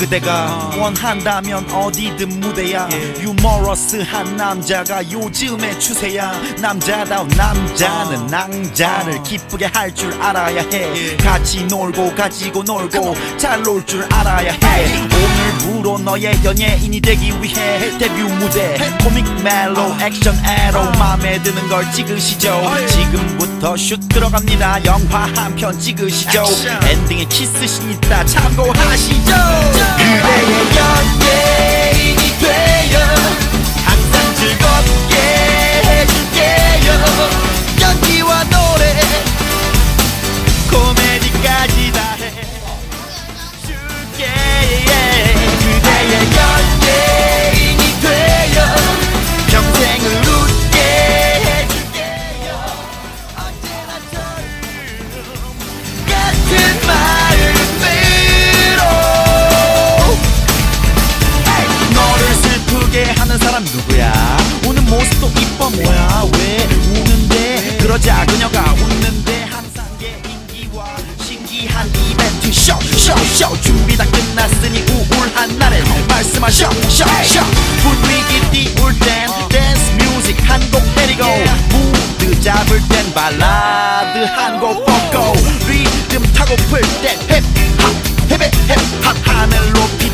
그대가 원한다면 어디든 무대야. 유머러스한 남자가 요즘의 추세야. 남자다운 남자는 낭자를 기쁘게 할 줄 알아야 해. 같이 놀고 가지고 놀고 잘 놀 줄 알아야 해. 오늘부로 너의 연예인이 되기 위해 데뷔 무대. 코믹 멜로 액션 에로 마음에 드는 걸 찍으시죠. 지금부터 슛 들어갑니다. 영화 한 편 찍으시죠. 엔딩에 키스신 있다 참고하시죠 슬프게 하는 사람 누구야? 우는 모습도 이뻐 뭐야? 왜 우는데? 그러자 그녀가 웃는데 항상 개인기와 신기한 이벤트. 쇼쇼쇼. 준비 다 끝났으니 우울한 날엔 말씀하셔 쇼쇼. 분위기 띄울 땐 댄스 뮤직 한 곡 때리고 무드 잡을 땐 발라드 한곡 뻗고 리듬 타고 풀땐 힙합 힙힙 힙합 하늘 높이